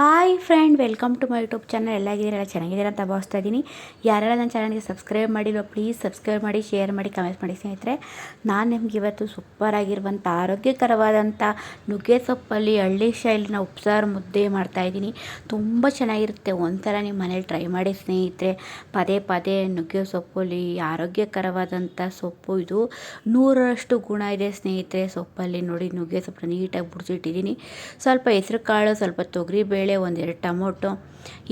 Hi friend, welcome to my YouTube channel. ಎಲ್ಲ ಎಲ್ಲ ಚೆನ್ನಾಗಿದ್ದೀರ ಅಂತ ಭಾವಿಸ್ತಾ ಇದ್ದೀನಿ. ಯಾರೆಲ್ಲ ನನ್ನ ಚಾನಲ್ಗೆ ಸಬ್ಸ್ಕ್ರೈಬ್ ಮಾಡಿಲ್ಲ ಪ್ಲೀಸ್ ಸಬ್ಸ್ಕ್ರೈಬ್ ಮಾಡಿ, ಶೇರ್ ಮಾಡಿ ಕಮೆಂಟ್ ಮಾಡಿ. ಸ್ನೇಹಿತರೆ, ನಾನು ನಿಮ್ಗೆ ಇವತ್ತು ಸೂಪರ್ ಆಗಿರುವಂಥ, ಆರೋಗ್ಯಕರವಾದಂಥ ನುಗ್ಗೆ ಸೊಪ್ಪಲ್ಲಿ, ಹಳ್ಳಿ ಶೈಲಿನ ಉಪ್ಸಾರು ಮುದ್ದೆ ಮಾಡ್ತಾಯಿದ್ದೀನಿ ತುಂಬ ಚೆನ್ನಾಗಿರುತ್ತೆ. ಒಂದ್ಸಲ ನಿಮ್ಮ ಮನೇಲಿ ಟ್ರೈ ಮಾಡಿ ಸ್ನೇಹಿತರೆ. ಪದೇ ಪದೇ ನುಗ್ಗೆ ಸೊಪ್ಪಲ್ಲಿ ಆರೋಗ್ಯಕರವಾದಂಥ ಸೊಪ್ಪು ಇದು. ನೂರರಷ್ಟು ಗುಣ ಇದೆ ಸ್ನೇಹಿತರೆ ಸೊಪ್ಪಲ್ಲಿ. ನೋಡಿ, ನುಗ್ಗೆ ಸೊಪ್ಪು ನೀಟಾಗಿ ಬಿಡಿಸಿಟ್ಟಿದ್ದೀನಿ. ಸ್ವಲ್ಪ ಹೆಸರು ಕಾಳು ಸ್ವಲ್ಪ ತೊಗರಿಬೇಳೆ ಬೇಳೆ ಒಂದೆರಡು ಟೊಮೊಟೊ,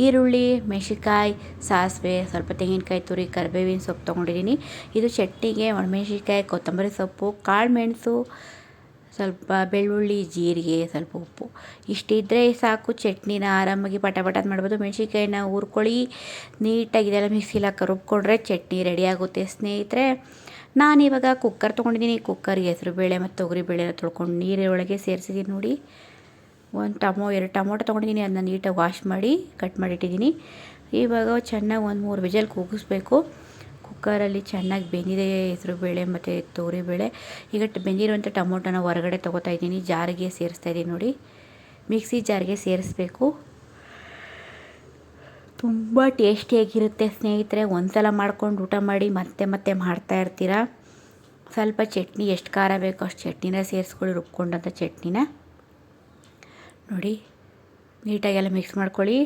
ಈರುಳ್ಳಿ, ಮೆಣಸಿನ್ಕಾಯಿ, ಸಾಸಿವೆ, ಸ್ವಲ್ಪ ತೆಂಗಿನಕಾಯಿ, ತುರಿ, ಕರಿಬೇವಿನ ಸೊಪ್ಪು ತೊಗೊಂಡಿದ್ದೀನಿ. ಇದು ಚಟ್ನಿಗೆ ಒಣಮೆಣ್ಸಿನ್ಕಾಯಿ, ಕೊತ್ತಂಬರಿ ಸೊಪ್ಪು ಕಾಳು ಮೆಣಸು ಸ್ವಲ್ಪ ಬೆಳ್ಳುಳ್ಳಿ, ಜೀರಿಗೆ, ಸ್ವಲ್ಪ ಉಪ್ಪು. ಇಷ್ಟಿದ್ದರೆ ಸಾಕು ಚಟ್ನಿನ ಆರಾಮಾಗಿ ಪಟ ಪಟ ಮಾಡ್ಬೋದು. ಮೆಣಸಿನ್ಕಾಯಿನ ಹುರ್ಕೊಳ್ಳಿ, ನೀಟಾಗಿ ಇದೆಲ್ಲ ಮಿಕ್ಸಿಲಿ ಕರುಬ್ಕೊಂಡ್ರೆ ರುಬ್ಕೊಂಡ್ರೆ ಚಟ್ನಿ ರೆಡಿ ಆಗುತ್ತೆ. ಸ್ನೇಹಿತರೆ, ನಾನಿವಾಗ ಕುಕ್ಕರ್ ತೊಗೊಂಡಿದ್ದೀನಿ. ಕುಕ್ಕರ್ಗೆ ಹೆಸರು ಬೇಳೆ ಮತ್ತು ತೊಗರಿಬೇಳೆ ತೊಳ್ಕೊಂಡು ನೀರೊಳಗೆ ಸೇರಿಸಿದ್ದೀನಿ ನೋಡಿ. ಒಂದು ಟಮೊ, ಎರಡು ಟೊಮೊಟೊ ತೊಗೊಂಡಿದ್ದೀನಿ, ಅದನ್ನ ನೀಟಾಗಿ ವಾಶ್ ಮಾಡಿ, ಕಟ್ ಮಾಡಿಟ್ಟಿದ್ದೀನಿ. ಇವಾಗ ಚೆನ್ನಾಗಿ ಒಂದು ಮೂರು ವಿಜಲ್ ಕೂಗಿಸ್ಬೇಕು. ಕುಕ್ಕರಲ್ಲಿ ಚೆನ್ನಾಗಿ ಬೆಂದಿದೆ ಹೆಸರುಬೇಳೆ ಮತ್ತು ತೊಗರಿಬೇಳೆ ಈಗ ಬೆಂದಿರುವಂಥ ಟೊಮೊಟೊನ ಹೊರಗಡೆ ತೊಗೋತಾ ಇದ್ದೀನಿ, ಜಾರಿಗೆ ಸೇರಿಸ್ತಾ ಇದ್ದೀನಿ ನೋಡಿ. ಮಿಕ್ಸಿ ಜಾರಿಗೆ ಸೇರಿಸ್ಬೇಕು. ತುಂಬ ಟೇಸ್ಟಿಯಾಗಿರುತ್ತೆ ಸ್ನೇಹಿತರೆ ಒಂದು ಸಲ ಮಾಡ್ಕೊಂಡು ಊಟ ಮಾಡಿ ಮತ್ತೆ ಮತ್ತೆ ಮಾಡ್ತಾ ಇರ್ತೀರ? ಸ್ವಲ್ಪ ಚಟ್ನಿ, ಎಷ್ಟು ಖಾರ ಬೇಕೋ ಅಷ್ಟು ಚಟ್ನಿನ ಸೇರಿಸ್ಕೊಳ್ಳಿ, ರುಬ್ಕೊಂಡಂಥ ಚಟ್ನಿನ. ನೋಡಿ, ನೀಟಾಗೆಲ್ಲ ಮಿಕ್ಸ್ ಮಾಡ್ಕೊಳ್ಳಿ.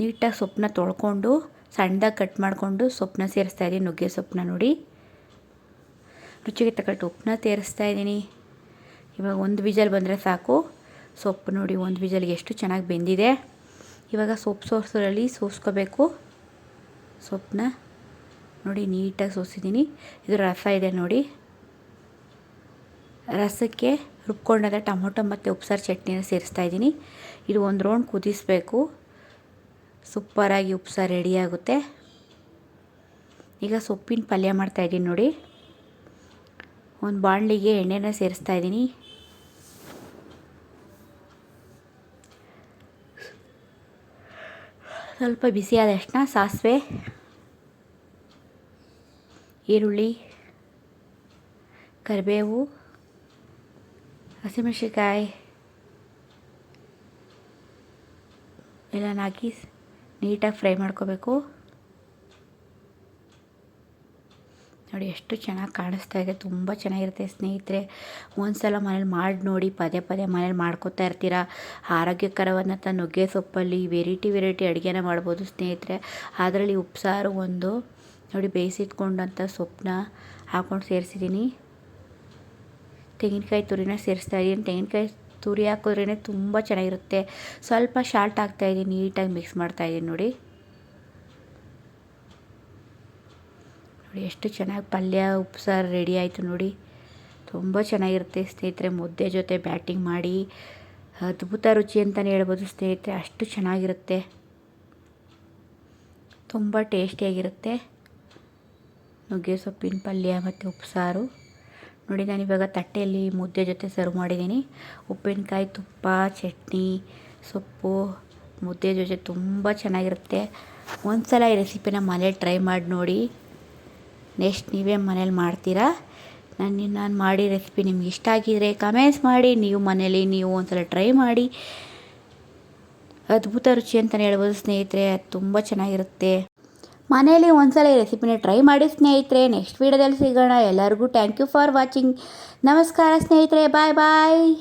ನೀಟಾಗಿ ಸೊಪ್ಪನ್ನ ತೊಳ್ಕೊಂಡು, ಸಣ್ಣದಾಗಿ ಕಟ್ ಮಾಡಿಕೊಂಡು ಸೊಪ್ಪನ್ನ ಸೇರಿಸ್ತಾ ಇದ್ದೀನಿ, ನುಗ್ಗೆ ಸೊಪ್ಪನ್ನ ನೋಡಿ. ರುಚಿಗೆ ತಕ್ಕಟ್ಟು ಉಪ್ಪನ್ನ ಸೇರಿಸ್ತಾ ಇದ್ದೀನಿ. ಇವಾಗ ಒಂದು ವಿಜಲ್ ಬಂದರೆ ಸಾಕು. ಸೊಪ್ಪು ನೋಡಿ, ಒಂದು ವಿಜಲ್ಗೆ ಎಷ್ಟು ಚೆನ್ನಾಗಿ ಬೆಂದಿದೆ. ಇವಾಗ ಸೊಪ್ಪು ಸೋಸೋರಲ್ಲಿ ಸೋಸ್ಕೋಬೇಕು. ಸೊಪ್ಪನ್ನ ನೋಡಿ, ನೀಟಾಗಿ ಸೋಸಿದ್ದೀನಿ. ಇದು ರಸ ಇದೆ ನೋಡಿ. ರಸಕ್ಕೆ ರುಬ್ಕೊಂಡಾದ ಟೊಮೊಟೊ ಮತ್ತು ಉಪ್ಸಾರು ಚಟ್ನಿನ ಸೇರಿಸ್ತಾ ಇದ್ದೀನಿ. ಇದು ಒಂದು ರೌಂಡ್ ಕುದಿಸಬೇಕು. ಸೂಪರಾಗಿ ಉಪ್ಸಾರು ರೆಡಿಯಾಗುತ್ತೆ ಈಗ ಸೊಪ್ಪಿನ ಪಲ್ಯ ಮಾಡ್ತಾಯಿದ್ದೀನಿ ನೋಡಿ. ಒಂದು ಬಾಣಲಿಗೆ ಎಣ್ಣೆನ ಸೇರಿಸ್ತಾ ಇದ್ದೀನಿ. ಸ್ವಲ್ಪ ಬಿಸಿ ತಕ್ಷಣ ಸಾಸಿವೆ, ಈರುಳ್ಳಿ, ಕರಿಬೇವು ಹಸಿಮೆಣ್ಸಿನ್ಕಾಯಿ ಎಲ್ಲನ ಹಾಕಿ ನೀಟಾಗಿ ಫ್ರೈ ಮಾಡ್ಕೋಬೇಕು. ನೋಡಿ, ಎಷ್ಟು ಚೆನ್ನಾಗಿ ಕಾಣಿಸ್ತಾ ಇದೆ. ತುಂಬ ಚೆನ್ನಾಗಿರುತ್ತೆ ಸ್ನೇಹಿತರೆ. ಒಂದು ಸಲ ಮನೇಲಿ ಮಾಡಿ ನೋಡಿ, ಪದೇ ಪದೇ ಮನೇಲಿ ಮಾಡ್ಕೋತಾ ಇರ್ತೀರ? ಆರೋಗ್ಯಕರವಾದಂಥ ನುಗ್ಗೆ ಸೊಪ್ಪಲ್ಲಿ ವೆರೈಟಿ ವೆರೈಟಿ ಅಡುಗೆನ ಮಾಡ್ಬೋದು ಸ್ನೇಹಿತರೆ. ಅದರಲ್ಲಿ ಉಪ್ಸಾರು ಒಂದು, ನೋಡಿ, ಬೇಯಿಸಿಟ್ಕೊಂಡಂಥ ಸೊಪ್ಪನ್ನ ಹಾಕ್ಕೊಂಡು ಸೇರಿಸಿದ್ದೀನಿ. ತೆಂಗಿನಕಾಯಿ ತುರಿನ ಸೇರಿಸ್ತಾ ಇದ್ದೀನಿ. ತೆಂಗಿನಕಾಯಿ ತುರಿ ಹಾಕಿದ್ರೇ ತುಂಬ ಚೆನ್ನಾಗಿರುತ್ತೆ. ಸ್ವಲ್ಪ ಶಾಲ್ಟ್ ಹಾಕ್ತಾಯಿದ್ದೀನಿ ನೀಟಾಗಿ ಮಿಕ್ಸ್ ಮಾಡ್ತಾಯಿದ್ದೀನಿ ನೋಡಿ. ನೋಡಿ ಎಷ್ಟು ಚೆನ್ನಾಗಿ ಪಲ್ಯ, ಉಪ್ಸಾರು ರೆಡಿ ಆಯಿತು ನೋಡಿ. ತುಂಬ ಚೆನ್ನಾಗಿರುತ್ತೆ ಸ್ನೇಹಿತರೆ. ಮುದ್ದೆ ಜೊತೆ ಬ್ಯಾಟಿಂಗ್ ಮಾಡಿ, ಅದ್ಭುತ ರುಚಿ ಅಂತಲೇ ಹೇಳ್ಬೋದು ಸ್ನೇಹಿತರೆ. ಅಷ್ಟು ಚೆನ್ನಾಗಿರುತ್ತೆ. ತುಂಬ ಟೇಸ್ಟಿಯಾಗಿರುತ್ತೆ ನುಗ್ಗೆ ಸೊಪ್ಪಿನ ಪಲ್ಯ ಮತ್ತು ಉಪ್ಸಾರು. ನೋಡಿ, ನಾನು ಇವಾಗ ತಟ್ಟೆಯಲ್ಲಿ ಮುದ್ದೆ ಜೊತೆ ಸರ್ವ್ ಮಾಡಿದ್ದೀನಿ ಉಪ್ಪಿನಕಾಯಿ ತುಪ್ಪ, ಚಟ್ನಿ, ಸೊಪ್ಪು, ಮುದ್ದೆ ಜೊತೆ ತುಂಬ ಚೆನ್ನಾಗಿರುತ್ತೆ. ಒಂದು ಸಲ ಈ ರೆಸಿಪಿನ ಮನೇಲಿ ಟ್ರೈ ಮಾಡಿ ನೋಡಿ. ನೆಕ್ಸ್ಟ್ ನೀವೇ ಮನೇಲಿ ಮಾಡ್ತೀರಾ? ನಾನು ನಾನು ಮಾಡಿ ರೆಸಿಪಿ ನಿಮ್ಗೆ ಇಷ್ಟ ಆಗಿದರೆ ಕಮೆಂಟ್ಸ್ ಮಾಡಿ. ನೀವು ಮನೇಲಿ ನೀವು ಒಂದು ಸಲ ಟ್ರೈ ಮಾಡಿ. ಅದ್ಭುತ ರುಚಿ ಅಂತಲೇ ಹೇಳ್ಬೋದು ಸ್ನೇಹಿತರೆ ತುಂಬ ಚೆನ್ನಾಗಿರುತ್ತೆ. ಮನೆಯಲ್ಲಿ ಒಂದ್ಸಲ ಈ ರೆಸಿಪಿನ ಟ್ರೈ ಮಾಡಿ ಸ್ನೇಹಿತರೆ. ನೆಕ್ಸ್ಟ್ ವೀಡಿಯೋದಲ್ಲಿ ಸಿಗೋಣ. ಎಲ್ಲರಿಗೂ ಥ್ಯಾಂಕ್ ಯು ಫಾರ್ ವಾಚಿಂಗ್ ನಮಸ್ಕಾರ ಸ್ನೇಹಿತರೆ. ಬಾಯ್ ಬಾಯ್